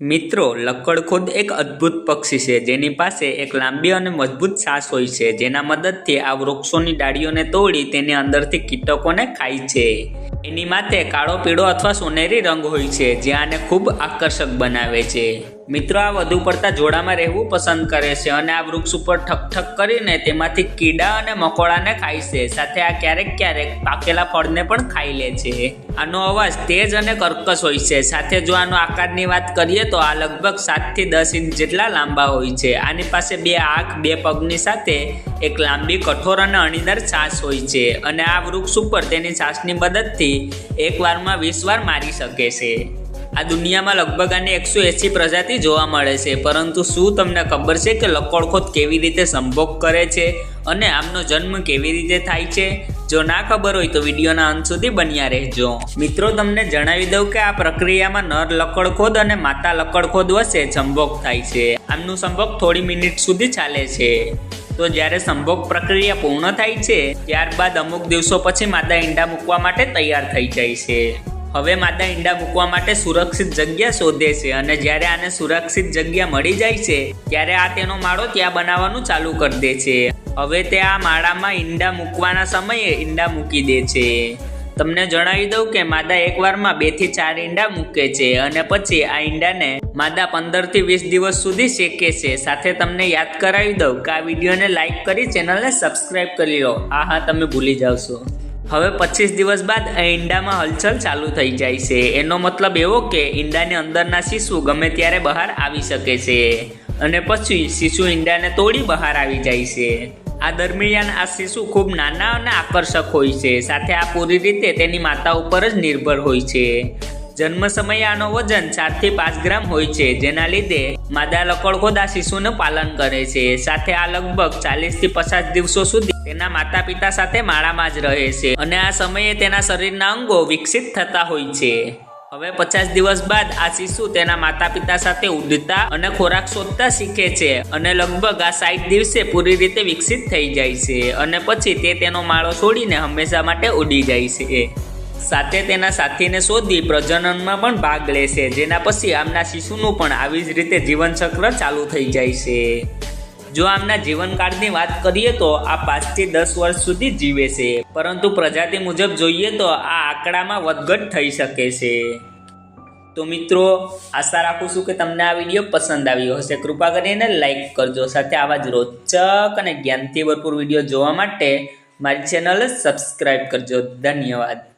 મિત્રો લક્કડખોદ એક અદ્ભુત પક્ષી છે. જેની પાસે એક લાંબી અને મજબૂત સાસ હોય છે. જેના મદદથી આ વૃક્ષોની ડાળીઓને તોડી તેની અંદરથી કીટકોને ખાય છે. એની માથે કાળો પીળો અથવા સોનેરી રંગ હોય છે, જે આને ખૂબ આકર્ષક બનાવે છે. મિત્રો આ વધુ પડતા જોડામાં રહેવું પસંદ કરે છે અને આ વૃક્ષ ઉપર ઠક ઠક કરીને તેમાંથી કીડા અને મકોડાને ખાય છે. સાથે આ ક્યારેક ક્યારેક પાકેલા ફળને પણ ખાઈ લે છે. આનો અવાજ તેજ અને કર્કશ હોય છે. સાથે જો આનો આકારની વાત કરીએ તો આ લગભગ સાતથી દસ ઇંચ જેટલા લાંબા હોય છે. આની પાસે બે આંખ, બે પગની સાથે એક લાંબી કઠોર અને અણીદાર છાસ હોય છે અને આ વૃક્ષ ઉપર તેની છાસની મદદથી એક વારમાં વીસ વાર મારી શકે છે. આ દુનિયામાં લગભગ આની એકસો એંસી પ્રજાતિ જોવા મળે છે. પરંતુ શું તમને ખબર છે કે લક્કડખોદ કેવી રીતે સંભોગ કરે છે અને આમનો જન્મ કેવી રીતે થાય છે? જો ના ખબર હોય તો વિડીયોના અંત સુધી બન્યા રહેજો. મિત્રો, તમને જણાવી દઉં કે આ પ્રક્રિયામાં નર લકડખોદ અને માતા લકડખોદ વચ્ચે સંભોગ થાય છે. આમનું સંભોગ થોડી મિનિટ સુધી ચાલે છે. તો જ્યારે સંભોગ પ્રક્રિયા પૂર્ણ થાય છે, ત્યારબાદ અમુક દિવસો પછી માદા ઈંડા મૂકવા માટે તૈયાર થઈ જાય છે. હવે માદા ઈંડા મૂકવા માટે સુરક્ષિત જગ્યા શોધે છે અને જ્યારે આને સુરક્ષિત જગ્યા મળી જાય છે, ત્યારે આ તેનો માળો ત્યાં બનાવવાનું ચાલુ કરી દે છે. હવે તે આ માળામાં ઈંડા મૂકવાના સમયે ઈંડા મૂકી દે છે. તમને જણાવી દઉં કે માદા એકવારમાં બેથી ચાર ઈંડા મૂકે છે અને પછી આ ઈંડાને માદા પંદરથી વીસ દિવસ સુધી શેકે છે. સાથે તમને યાદ કરાવી દઉં કે આ વિડીયોને લાઈક કરી ચેનલને સબસ્ક્રાઈબ કરી લો. આ હા, તમે ભૂલી જાવશો હવે પચીસ દિવસ બાદ ઈંડામાં હલચલ ચાલુ થઈ જાય છે. એનો મતલબ એવો કે ઈંડાની અંદરના શિશુ ગમે ત્યારે બહાર આવી શકે છે અને પછી શિશુ ઈંડાને તોડી બહાર આવી જાય છે. આ દરમિયાન આ શિશુ ખૂબ નાના અને આકર્ષક હોય છે. સાથે આ પૂરી રીતે તેની માતા ઉપર જ નિર્ભર હોય છે. જન્મ સમયે આનો વજન ચારથી પાંચ ગ્રામ હોય છે, જેના લીધે માદા લકડખોદ આ શિશુનું પાલન કરે છે. સાથે આ લગભગ ચાલીસથી પચાસ દિવસો સુધી તેના માતા પિતા સાથે માળામાં જ રહે છે અને આ સમયે તેના શરીરના અંગો વિકસિત થતા હોય છે. હવે પચાસ દિવસ બાદ આ શિશુ તેના માતા પિતા સાથે ઉડતા અને ખોરાક શોધતા શીખે છે અને લગભગ આ સાઈઠ દિવસે પૂરી રીતે વિકસિત થઈ જાય છે અને પછી તે તેનો માળો છોડીને હંમેશા માટે ઉડી જાય છે. સાથે તેના સાથીને શોધી પ્રજનનમાં પણ ભાગ લે છે, જેના પછી આમના શિશુનું પણ આવી જ રીતે જીવનચક્ર ચાલુ થઈ જાય છે. જો આમના જીવનકાળની વાત કરીએ તો આ પાંચથી દસ વર્ષ સુધી જીવે છે. પરંતુ પ્રજાતિ મુજબ જોઈએ તો આ આંકડામાં વધઘટ થઈ શકે છે. તો મિત્રો, આશા રાખું છું કે તમને આ વીડિયો પસંદ આવ્યો હશે. કૃપા કરીને લાઇક કરજો. સાથે આવા જ રોચક અને જ્ઞાનથી ભરપૂર વીડિયો જોવા માટે મારી ચેનલ સબસ્ક્રાઈબ કરજો. ધન્યવાદ.